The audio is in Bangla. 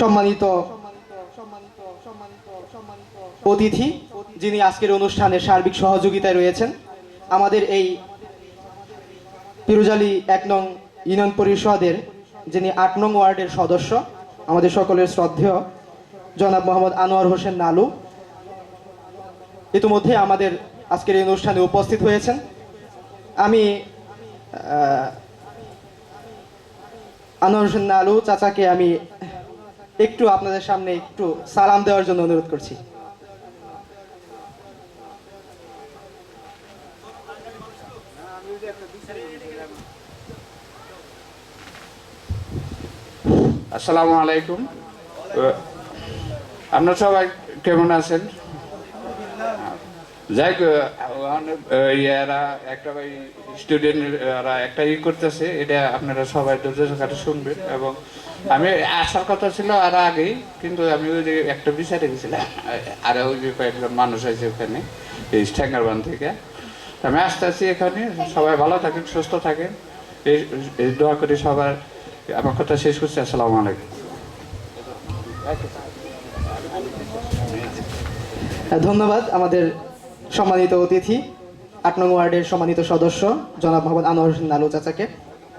সম্মানিত অতিথি যিনি আজকের অনুষ্ঠানে সার্বিক সহযোগিতায় রয়েছেন, আমাদের এই পিরুজালি এক নং ইউনিয়ন পরিষদের যিনি আট নং ওয়ার্ডের সদস্য, আমাদের সকলের শ্রদ্ধেয় জনাব মোহাম্মদ আনোয়ার হোসেন নালু। ইতিমধ্যে আমাদের আজকের এই অনুষ্ঠানে উপস্থিত হয়েছেন। আমি আনোয়ার হোসেন নালু চাচাকে আমি একটু আপনাদের সামনে একটু সালাম দেওয়ার জন্য অনুরোধ করছি। আসসালামু আলাইকুম। আপনারা সবাই কেমন আছেন? যাই ইয়ারা একটা স্টুডেন্ট এরা একটা ই করতেছে, এটা আপনারা সবাই ধৈর্য সহকারে শুনবেন। এবং আমি, আসার কথা ছিল আর আগেই, কিন্তু আমি ওই যে একটা বিচারে গেছিলাম, আর ওই যে কয়েকজন মানুষ আছে ওখানে, এই স্ট্যাঙ্গারবান থেকে। আমি আসতে আছি এখানে, সবাই ভালো থাকেন, সুস্থ থাকেন। এই দোয়া করি সবার, আমার কথা শেষ করছি, আসসালামু আলাইকুম। ধন্যবাদ আমাদের সম্মানিত অতিথি আট নং ওয়ার্ডের সম্মানিত সদস্য জনাব মোহাম্মদ আনোয়ার হোসেন লালু চাচাকে।